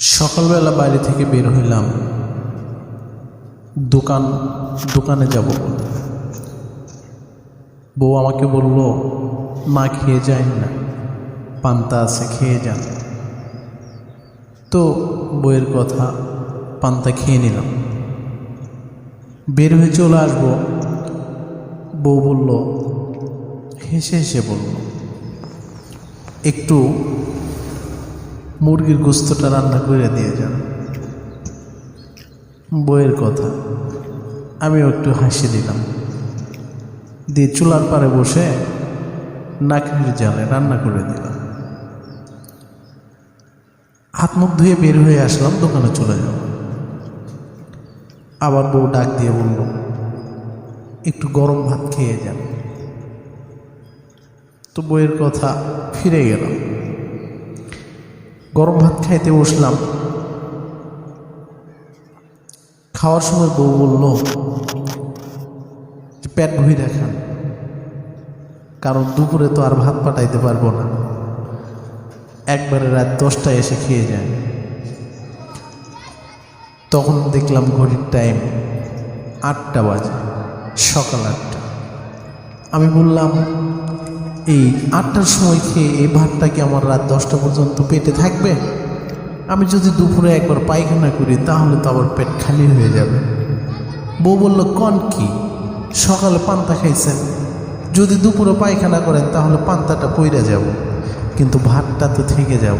সকালবেলা বাইরে থেকে বের হইলাম। দোকান, দোকানে যাব। বউ। আমাকে বলল, না, খেয়ে যাই না। পান্তা আছে, খেয়ে যান। তো বইয়ের কথা, পান্তা খেয়ে নিলাম। বের হয়ে চলে আসব। বউ বলল, হেসে হেসে বলল, একটু মুরগির গোস্তটা রান্না করে দিয়ে যান। বইয়ের কথা। আমিও একটু হাসি দিলাম। দিয়ে চুলার পারে বসে নাকড়ির জালে রান্না করে দিলাম। হাত মুখ ধুয়ে বের হয়ে আসলাম, দোকানে চলে যাব। আবার বউ ডাক দিয়ে বলল, একটু গরম ভাত খেয়ে যান। তো বইয়ের কথা ফিরে গেলাম। গরম ভাত খাইতে বসলাম। খাওয়ার সময় বউ বলল, পেট ভুইরা খান কারণ দুপুরে তো আর ভাত পাঠাইতে পারব না। একবারে রাত দশটায় এসে খেয়ে যায় তখন দেখলাম ঘড়ির টাইম আটটা বাজে, সকাল আটটা। আমি বললাম এই আটটার সময় খেয়ে এই ভাতটা কি আমার রাত দশটা পর্যন্ত পেটে থাকবে? আমি যদি দুপুরে একবার পায়খানা করি, তাহলে তো আবার পেট খালি হয়ে যাবে। বউ বলল, কন কি? সকালে পান্তা খাইছেন। যদি দুপুরে পায়খানা করেন, তাহলে পান্তাটা পইরা যাব। কিন্তু ভাতটা তো থেকে যাব।